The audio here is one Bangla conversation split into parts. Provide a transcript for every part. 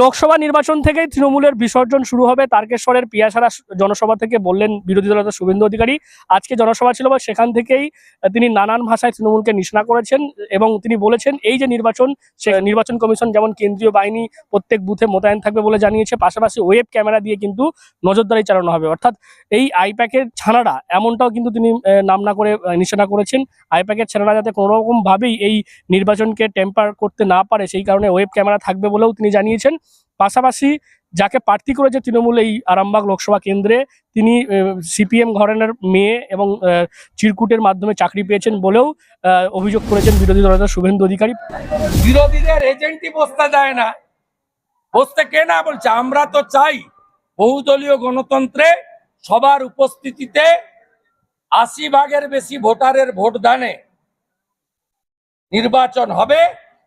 লোকসভা নির্বাচন থেকেই তৃণমূলের বিসর্জন শুরু হবে। তারকেশ্বরের পিয়াসারা জনসভা থেকে বললেন বিরোধী দলনেতা শুভেন্দু অধিকারী। আজকে জনসভা ছিল বা সেখান থেকেই তিনি নানান ভাষায় তৃণমূলকে নিশানা করেছেন এবং তিনি বলেছেন, এই যে নির্বাচন, সে নির্বাচন কমিশন যেমন কেন্দ্রীয় বাহিনী প্রত্যেক বুথে মোতায়েন থাকবে বলে জানিয়েছে, পাশাপাশি ওয়েব ক্যামেরা দিয়ে কিন্তু নজরদারি চালানো হবে। অর্থাৎ এই আইপ্যাকের ছানারা এমনটাও কিন্তু তিনি নাম না করে নিশানা করেছেন। আইপ্যাকের ছানারা যাতে কোনো রকম ভাবেই এই নির্বাচনকে টেম্পার করতে না পারে, সেই কারণে ওয়েব ক্যামেরা থাকবে বলেও তিনি জানিয়েছেন। পাশাপাশি যাকে প্রার্থী করেছে তৃণমূল এই আরামবাগ লোকসভা কেন্দ্রে, তিনি সিপিএম ঘরানার মেয়ে এবং চিরকুটের মাধ্যমে চাকরি পেয়েছেন বলেও অভিযোগ করেছেন বিরোধী দলনেতা শুভেন্দু অধিকারী। বিরোধীদের এজেন্টই বসতে দেয় না। বসতে কে না বলছে? আমরা তো চাই বহুদলীয় গণতন্ত্রে সবার উপস্থিতিতে আশি ভাগের বেশি ভোটারের ভোট দানে নির্বাচন হবে,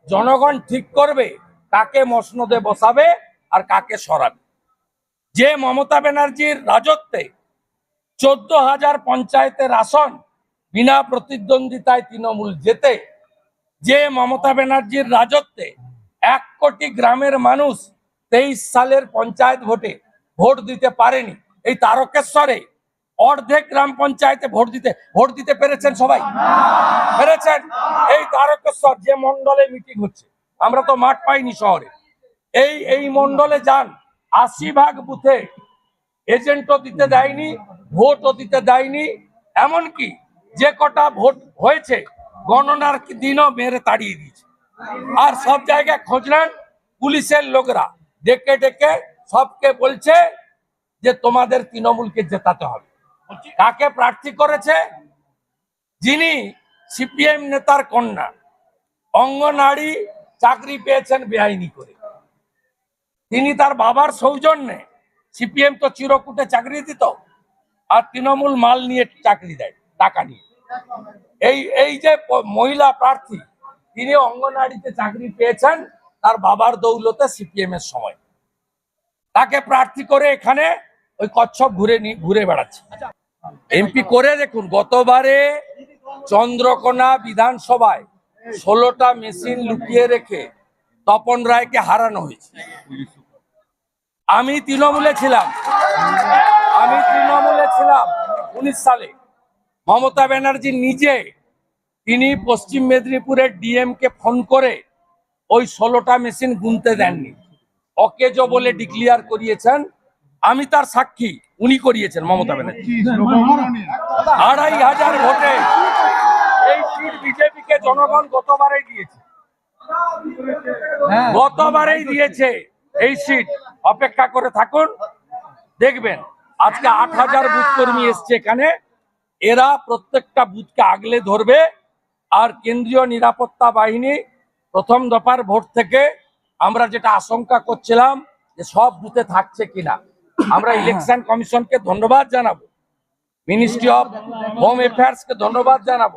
জনগণ ঠিক করবে। কাকে মসনদে বসাবে আর কাকে সরাবে। যে মমতা ব্যানার্জির রাজত্বে চোদ্দ হাজার পঞ্চায়েতের আসন বিনা প্রতিদ্বন্দ্বিতায় তৃণমূল জেতে, যে মমতা ব্যানার্জির রাজত্বে এক কোটি গ্রামের মানুষ তেইশ সালের পঞ্চায়েত ভোটে ভোট দিতে পারেনি, এই তারকেশ্বরে অর্ধেক গ্রাম পঞ্চায়েতে ভোট দিতে ভোট দিতে পেরেছেন সবাই? পেরেছেন? এই তারকেশ্বর যে মন্ডলে মিটিং হচ্ছে আমরা তো মাঠ পাইনি শহরে। এই এই মন্ডলে যান, আশি ভাগ বুথে এজেন্টও দিতে দেয়নি, ভোটও দিতে দেয়নি, এমনকি যে কটা ভোট হয়েছে, গণনার দিনও মেরে তাড়িয়ে দিয়েছে। আর সব জায়গায় খুঁজলেন পুলিশের লোকরা। ডেকে ডেকে সবকে বলছে যে তোমাদের তৃণমূলকে জেতাতে হবে। কাকে প্রার্থী করেছে? যিনি সিপিএম নেতার কন্যা, অঙ্গনারী চাকরি পেয়েছেন বেআইনি করে। তিনি তার বাবার সৌজন্যে সিপিএম তো চিরকুটে চাকরি দিত আর তৃণমূল মাল নিয়ে চাকরি দেয় টাকা নিয়ে। এই এই যে মহিলা প্রার্থী তিনি অঙ্গনারীতে চাকরি পেয়েছেন তার বাবার দৌলতে সিপিএম এর সময়। তাকে প্রার্থী করে এখানে ওই কচ্ছপ ঘুরে ঘুরে বেড়াচ্ছে। এমপি করে দেখুন গতবারে চন্দ্রকোনা বিধানসভায় ষোলোটা মেশিন লুকিয়ে রেখে তপন রায়কে হারানো হয়েছে। আমি তৃণমূলে ছিলাম। আমি তৃণমূলে ছিলাম উনিশ সালে। মমতা ব্যানার্জি নিজে তিনি পশ্চিম মেদিনীপুরের ডিএম কে ফোন করে ওই ষোলোটা মেশিন গুনতে দেননি। অকেজো বলে ডিক্লিয়ার করিয়েছেন। আমি তার সাক্ষী, উনি করিয়েছেন মমতা ব্যানার্জি। আড়াই হাজার ভোটে জনগণ গতবারেই দিয়েছে। গতবারেই দিয়েছে এই সিট অপেক্ষা করে থাকুন দেখবেন আজকে আট হাজার বুথ কর্মী এসছে এখানে। এরা প্রত্যেকটা বুথকে আগলে ধরবে আর কেন্দ্রীয় নিরাপত্তা বাহিনী প্রথম দফার ভোট থেকে আমরা যেটা আশঙ্কা করছিলাম যে সব বুথে থাকছে কিনা। আমরা ইলেকশন কমিশনকে ধন্যবাদ জানাব। মিনিস্ট্রি অফ হোম অ্যাফেয়ার্স কে ধন্যবাদ জানাব।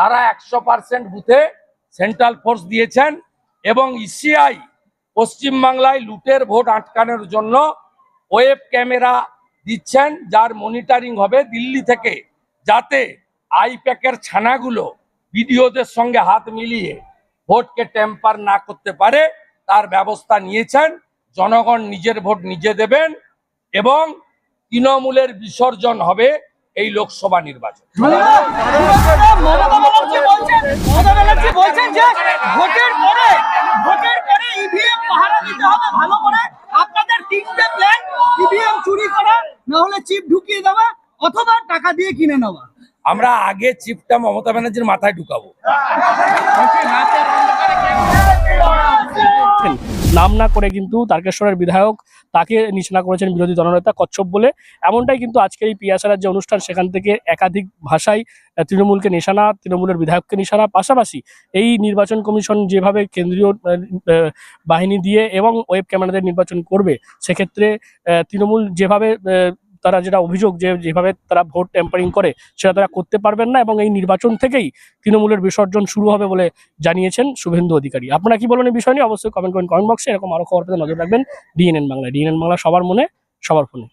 তারা একশো পার্সেন্ট বুথে সেন্ট্রাল ফোর্স দিয়েছেন এবং ইসিআই পশ্চিমবাংলায় লুটের ভোট আটকানোর জন্য ওয়েব ক্যামেরা দিচ্ছেন, যার মনিটরিং হবে দিল্লি থেকে, যাতে আইপ্যাকের ছানাগুলো বিডিওদের সঙ্গে হাত মিলিয়ে ভোটকে টেম্পার না করতে পারে, তার ব্যবস্থা নিয়েছেন, জনগণ নিজের ভোট নিজে দেবেন এবং তৃণমূলের বিসর্জন হবে এই লোকসভা নির্বাচন। মমতা ব্যানার্জি বলছেন মমতা ব্যানার্জি বলছেন যে ভোটের পরে ভোটের পরে দিতে হবে ভালো করে। আপনাদের তিনটে প্ল্যান ইভিএম চুরি করা না হলে চিপ ঢুকিয়ে দেওয়া অথবা টাকা দিয়ে কিনে নেওয়া। আমরা আগে চিপটা মমতা ব্যানার্জির মাথায় ঢুকাবো। নাম না করে কিন্তু তারকেশ্বরের বিধায়ক তাকে নিচনা করেছেন বিরোধী দলনেতা কচ্ছপ বলে। এমনটাই কিন্তু আজকের এই পিয়াসারার যে অনুষ্ঠান, সেখান থেকে একাধিক ভাষায় তৃণমূলকে নিশানা, তৃণমূলের বিধায়ককে নিশানা, পাশাপাশি এই নির্বাচন কমিশন যেভাবে কেন্দ্রীয় বাহিনী দিয়ে এবং ওয়েব ক্যামেরাদের নির্বাচন করবে, সেক্ষেত্রে তৃণমূল যেভাবে তারা যেটা অভিযোগ যে যেভাবে তারা ভোট ট্যাম্পারিং করে, সেটা তারা করতে পারবেন না এবং এই নির্বাচন থেকেই তৃণমূলের বিসর্জন শুরু হবে বলে জানিয়েছেন শুভেন্দু অধিকারী। আপনারা কি বলেন এই বিষয় নিয়ে? অবশ্যই কমেন্ট করেন কমেন্ট বক্সে এরকম আরও খবর পেতে নজর রাখবেন। ডিএনএন বাংলা ডিএনএন বাংলা সবার মনে, সবার ফোনে।